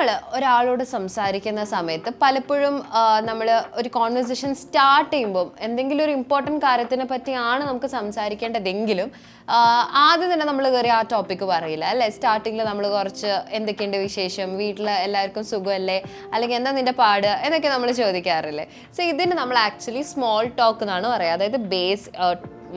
നമ്മൾ ഒരാളോട് സംസാരിക്കുന്ന സമയത്ത് പലപ്പോഴും നമ്മൾ ഒരു കോൺവെർസേഷൻ സ്റ്റാർട്ട് ചെയ്യുമ്പോൾ എന്തെങ്കിലും ഒരു ഇമ്പോർട്ടന്റ് കാര്യത്തിനെ പറ്റിയാണ് നമുക്ക് സംസാരിക്കേണ്ടതെങ്കിലും ആദ്യം തന്നെ നമ്മൾ കയറി ആ ടോപ്പിക്ക് പറയില്ല അല്ലേ? സ്റ്റാർട്ടിങ്ങിൽ നമ്മൾ കുറച്ച് എന്തൊക്കെയുണ്ട് വിശേഷം? വീട്ടിൽ എല്ലാവർക്കും സുഖമല്ലേ? അല്ലെങ്കിൽ എന്താ നിന്റെ പാട്? എന്നൊക്കെ നമ്മൾ ചോദിക്കാറില്ലേ? സോ ഇതിന് നമ്മൾ ആക്ച്വലി സ്മോൾ ടോക്ക് എന്നാണ് പറയുക അതായത് ബേസ്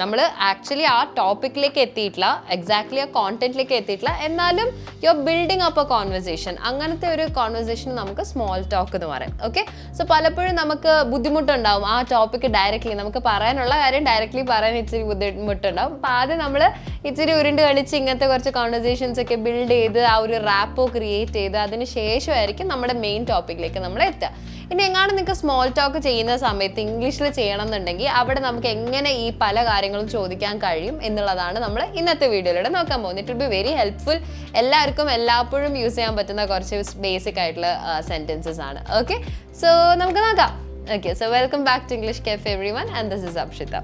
നമ്മൾ ആക്ച്വലി ആ ടോപ്പിക്കിലേക്ക് എത്തിയിട്ടില്ല എക്സാക്ട്ലി ആ കോണ്ടന്റിലേക്ക് എത്തിയിട്ടില്ല. എന്നാലും you are building up a conversation അങ്ങനത്തെ ഒരു കോൺവെർസേഷൻ നമുക്ക് സ്മോൾ ടോക്ക് എന്ന് പറയാം. ഓക്കെ സോ പലപ്പോഴും നമുക്ക് ബുദ്ധിമുട്ടുണ്ടാവും. ആ ടോപ്പിക്ക് ഡയറക്റ്റ്ലി നമുക്ക് പറയാനുള്ള കാര്യം ഡയറക്റ്റ്ലി പറയാൻ ഇച്ചിരി ബുദ്ധിമുട്ടുണ്ടാവും. അപ്പോൾ ആദ്യം നമ്മൾ ഇച്ചിരി ഉരുണ്ട് കളിച്ച് ഇങ്ങനത്തെ കുറച്ച് കോൺവെർസേഷൻസ് ഒക്കെ ബിൽഡ് ചെയ്ത് ആ ഒരു റാപ്പോ ക്രിയേറ്റ് ചെയ്ത് അതിന് ശേഷമായിരിക്കും നമ്മുടെ മെയിൻ ടോപ്പിക്കിലേക്ക് നമ്മൾ എത്തുക. ഇനി എങ്ങാണ്ട് നിങ്ങൾക്ക് സ്മോൾ ടോക്ക് ചെയ്യുന്ന സമയത്ത് ഇംഗ്ലീഷിൽ ചെയ്യണം എന്നുണ്ടെങ്കിൽ അവിടെ നമുക്ക് എങ്ങനെ ഈ പല കാര്യങ്ങളും ചോദിക്കാൻ കഴിയും എന്നുള്ളതാണ് നമ്മൾ ഇന്നത്തെ വീഡിയോയിലൂടെ നോക്കാൻ പോകുന്നത്. It will be very helpful എല്ലാവർക്കും എല്ലാപ്പോഴും യൂസ് ചെയ്യാൻ പറ്റുന്ന കുറച്ച് ബേസിക് ആയിട്ടുള്ള സെന്റൻസസ് ആണ്. ഓക്കെ സോ നമുക്ക് നോക്കാം. Okay so welcome back to English kef everyone and this is Apshitha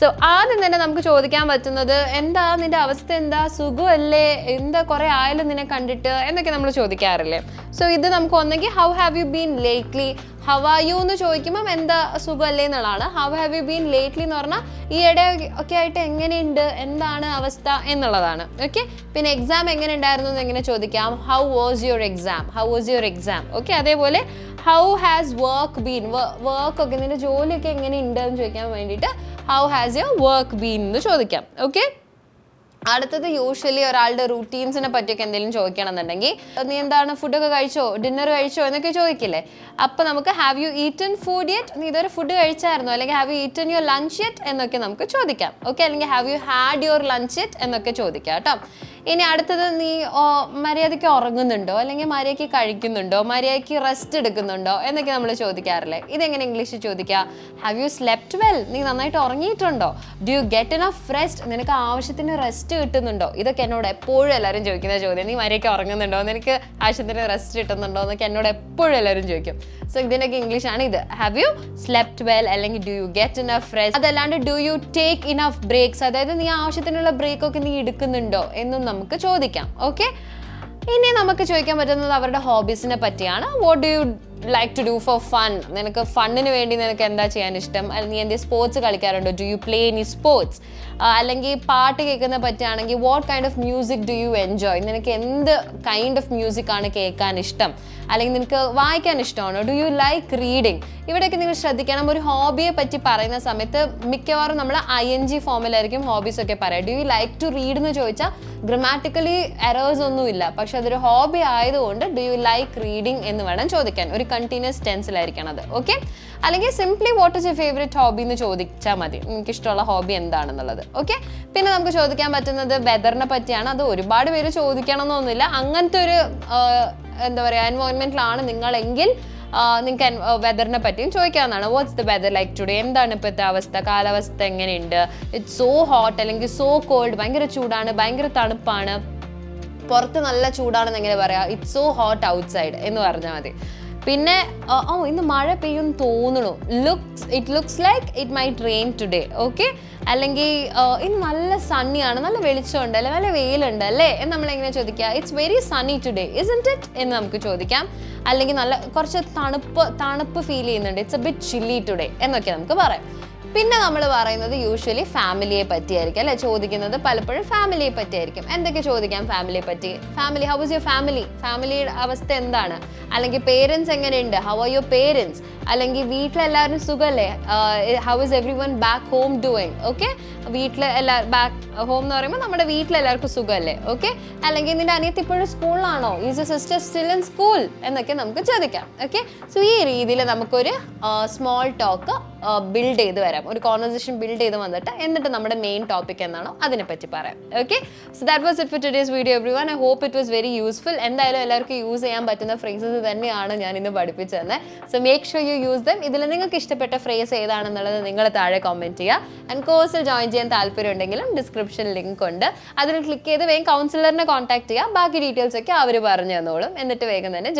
so ആദ്യം തന്നെ നമുക്ക് ചോദിക്കാൻ പറ്റുന്നത് എന്താ നിന്റെ അവസ്ഥ എന്താ സുഖമല്ലേ എന്താ കുറേ ആയാലും നിന്നെ കണ്ടിട്ട് എന്നൊക്കെ നമ്മൾ ചോദിക്കാറില്ലേ? സോ ഇത് നമുക്ക് ഒന്നെങ്കിൽ how have you been lately how are you എന്ന് ചോദിക്കുമ്പം എന്താ സുഖമല്ലേ എന്നുള്ളതാണ്. How have you been lately എന്ന് പറഞ്ഞാൽ ഈ ഇട ഒക്കെ ആയിട്ട് എങ്ങനെയുണ്ട് എന്താണ് അവസ്ഥ എന്നുള്ളതാണ്. ഓക്കെ പിന്നെ എക്സാം എങ്ങനെ ഉണ്ടായിരുന്നു എന്ന് എങ്ങനെ ചോദിക്കാം. How was your exam how was your exam okay അതേപോലെ how has work been work ഒക്കെ നിന്റെ ജോലിയൊക്കെ എങ്ങനെ ഉണ്ട് എന്ന് ചോദിക്കാൻ വേണ്ടിയിട്ട് how has your work been എന്ന് ചോദിക്കാം. ഓക്കെ അടുത്തത് യൂഷ്വലി ഒരാളുടെ റൂട്ടീൻസിനെ പറ്റിയൊക്കെ എന്തെങ്കിലും ചോദിക്കണം എന്നുണ്ടെങ്കിൽ നീ എന്താണ് ഫുഡൊക്കെ കഴിച്ചോ? ഡിന്നർ കഴിച്ചോ? എന്നൊക്കെ ചോദിക്കില്ലേ? അപ്പോൾ നമുക്ക് have you eaten food yet നീ ഇതൊരു ഫുഡ് കഴിച്ചായിരുന്നോ? അല്ലെങ്കിൽ have you eaten your lunch yet എന്നൊക്കെ നമുക്ക് ചോദിക്കാം. ഓക്കെ അല്ലെങ്കിൽ have you had your lunch yet എന്നൊക്കെ ചോദിക്കാം കേട്ടോ. ഇനി അടുത്തത് നീ മര്യാദയ്ക്ക് ഉറങ്ങുന്നുണ്ടോ? അല്ലെങ്കിൽ മര്യാദയ്ക്ക് കഴിക്കുന്നുണ്ടോ? മര്യാദയ്ക്ക് റെസ്റ്റ് എടുക്കുന്നുണ്ടോ? എന്നൊക്കെ നമ്മൾ ചോദിക്കാറില്ലേ? ഇതെങ്ങനെ ഇംഗ്ലീഷിൽ ചോദിക്കാം? ഹാവ് യു സ്ലെപ്റ്റ് വെൽ നീ നന്നായിട്ട് ഉറങ്ങിയിട്ടുണ്ടോ? Do you get enough rest നിനക്ക് ആവശ്യത്തിന് റെസ്റ്റ് കിട്ടുന്നുണ്ടോ? ഇതൊക്കെ എന്നോട് എപ്പോഴും എല്ലാവരും ചോദിക്കുന്ന ചോദ്യം. നീ മര്യാദയ്ക്ക് ഉറങ്ങുന്നുണ്ടോ? നിനക്ക് ആവശ്യത്തിന് റെസ്റ്റ് കിട്ടുന്നുണ്ടോ? എന്നൊക്കെ എന്നോട് എപ്പോഴും എല്ലാവരും ചോദിക്കും. സോ ഇതിനൊക്കെ ഇംഗ്ലീഷ് ആണ് ഇത്. ഹാവ് യു സ്ലെപ്റ്റ് വെൽ അല്ലെങ്കിൽ do you get enough rest അതല്ലാണ്ട് do you take enough breaks അതായത് നീ ആവശ്യത്തിനുള്ള ബ്രേക്ക് ഒക്കെ നീ എടുക്കുന്നുണ്ടോ? എന്നും നമുക്ക് ചോദിക്കാം ഓക്കെ ഇനി നമുക്ക് ചോദിക്കാൻ പറ്റുന്നത് അവരുടെ ഹോബീസിനെ പറ്റിയാണ്. What do you like to do for fun നിനക്ക് ഫണ്ണിന് വേണ്ടി നിനക്ക് എന്താ ചെയ്യാൻ ഇഷ്ടം? അല്ലെങ്കിൽ നീ എന്തെങ്കിലും sports കളിക്കാറുണ്ടോ? Do you play any sports അല്ലെങ്കിൽ പാട്ട് കേൾക്കുന്ന പറ്റുകയാണെങ്കിൽ what kind of music do you enjoy നിനക്ക് എന്ത് കൈൻഡ് ഓഫ് മ്യൂസിക് ആണ് കേൾക്കാൻ ഇഷ്ടം? അല്ലെങ്കിൽ നിനക്ക് വായിക്കാൻ ഇഷ്ടമാണോ? ഡു യു ലൈക്ക് റീഡിങ് ഇവിടെയൊക്കെ നിങ്ങൾ ശ്രദ്ധിക്കണം. ഒരു ഹോബിയെ പറ്റി പറയുന്ന സമയത്ത് മിക്കവാറും നമ്മൾ ഐ എൻ ജി ഫോമിലായിരിക്കും ഹോബീസ് ഒക്കെ പറയാം. Do you like to read എന്ന് ചോദിച്ചാൽ ഗ്രമാറ്റിക്കലി എറേഴ്സ് ഒന്നുമില്ല. പക്ഷെ അതൊരു ഹോബി ആയതുകൊണ്ട് ഡു യു ലൈക്ക് റീഡിങ് എന്ന് വേണം ചോദിക്കാൻ. ഒരു കണ്ടിന്യൂസ് ടെൻസിലായിരിക്കണം അത്. ഓക്കെ അല്ലെങ്കിൽ simply what is you favourite hobby എന്ന് ചോദിച്ചാൽ മതി. നിങ്ങൾക്ക് ഇഷ്ടമുള്ള ഹോബി എന്താണെന്നുള്ളത്. ഓക്കെ പിന്നെ നമുക്ക് ചോദിക്കാൻ പറ്റുന്നത് വെതറിനെ പറ്റിയാണ്. അത് ഒരുപാട് പേര് ചോദിക്കണം എന്നൊന്നുമില്ല അങ്ങനത്തെ ഒരു എന്താ പറയുക എൻവയോൺമെന്റിലാണ് നിങ്ങളെങ്കിൽ നിങ്ങൾക്ക് വെതറിനെ പറ്റിയും ചോദിക്കാവുന്നതാണ്. What's the weather like today എന്താണ് ഇപ്പോഴത്തെ അവസ്ഥ? കാലാവസ്ഥ എങ്ങനെയുണ്ട്? ഇറ്റ്സ് സോ ഹോട്ട് അല്ലെങ്കിൽ സോ കോൾഡ് ഭയങ്കര ചൂടാണ് ഭയങ്കര തണുപ്പാണ്. പുറത്ത് നല്ല ചൂടാണെന്ന് എങ്ങനെ പറയാം? ഇറ്റ്സ് സോ ഹോട്ട് ഔട്ട്സൈഡ് എന്ന് പറഞ്ഞാൽ മതി. പിന്നെ ഓ ഇന്ന് മഴ പെയ്യും തോന്നുന്നു. Looks it looks like it might rain today okay അല്ലെങ്കിൽ ഇന്ന് നല്ല സണ്ണിയാണ് നല്ല വെളിച്ചമുണ്ട് അല്ലെ? നല്ല വെയിലുണ്ട് അല്ലേ? എന്ന് നമ്മൾ എങ്ങനെ ചോദിക്കുക? It's very sunny today isn't it എന്ന് നമുക്ക് ചോദിക്കാം. അല്ലെങ്കിൽ നല്ല കുറച്ച് തണുപ്പ് തണുപ്പ് ഫീൽ ചെയ്യുന്നുണ്ട്. It's a bit chilly today എന്നൊക്കെ നമുക്ക് പറയാം. പിന്നെ നമ്മൾ പറയുന്നത് യൂഷ്വലി ഫാമിലിയെ പറ്റിയായിരിക്കും അല്ലെ? ചോദിക്കുന്നത് പലപ്പോഴും ഫാമിലിയെ പറ്റിയായിരിക്കും. എന്തൊക്കെ ചോദിക്കാം ഫാമിലിയെ പറ്റി? Family how is your family ഫാമിലിയുടെ അവസ്ഥ എന്താണ്? അല്ലെങ്കിൽ പേരൻസ് എങ്ങനെയുണ്ട്? ഹൗ ആർ യുവർ പേരൻസ് അല്ലെങ്കിൽ വീട്ടിലെല്ലാവരും സുഖമല്ലേ how is everyone back home doing okay വീട്ടിൽ എല്ലാ ബാക്ക് ഹോം എന്ന് പറയുമ്പോൾ നമ്മുടെ വീട്ടിലെല്ലാവർക്കും സുഖമല്ലേ ഓക്കെ അല്ലെങ്കിൽ നിന്റെ അനിയത്തി ഇപ്പോഴും സ്കൂളിലാണോ? Is a sister still in school എന്നൊക്കെ നമുക്ക് ചോദിക്കാം. ഓക്കെ സോ ഈ രീതിയിൽ നമുക്കൊരു സ്മോൾ ടോക്ക് ബിൽഡ് ചെയ്ത് വരാം. ഒരു കോൺവെർസേഷൻ ബിൽഡ് ചെയ്ത് വന്നിട്ട് എന്നിട്ട് നമ്മുടെ മെയിൻ ടോപ്പിക് എന്നാണോ അതിനെപ്പറ്റി പറയാം. Okay so that was it for today's video everyone I hope it was very useful എന്തായാലും എല്ലാവർക്കും യൂസ് ചെയ്യാൻ പറ്റുന്ന ഫ്രേസസ് തന്നെയാണ് ഞാൻ ഇന്ന് പഠിപ്പിച്ചു തന്നെ so make sure you use them ഇതിൽ നിങ്ങൾക്ക് ഇഷ്ടപ്പെട്ട ഫ്രേസ് ഏതാണെന്നുള്ളത് നിങ്ങൾ താഴെ കമന്റ് ചെയ്യുക. ആൻഡ് കോഴ്സിൽ ജോയിൻ ചെയ്യാൻ താല്പര്യം ഉണ്ടെങ്കിലും ഡിസ്ക്രിപ്ഷൻ ലിങ്ക് ഉണ്ട്. അതിൽ ക്ലിക്ക് ചെയ്ത് വേഗം കൗൺസിലറിനെ കോൺടാക്ട് ചെയ്യുക. ബാക്കി ഡീറ്റെയിൽസ് ഒക്കെ അവർ പറഞ്ഞു തന്നോളും. എന്നിട്ട് വേഗം തന്നെ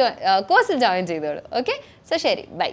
കോഴ്സിൽ ജോയിൻ ചെയ്തോളൂ. ഓക്കെ സോ ശരി. Bye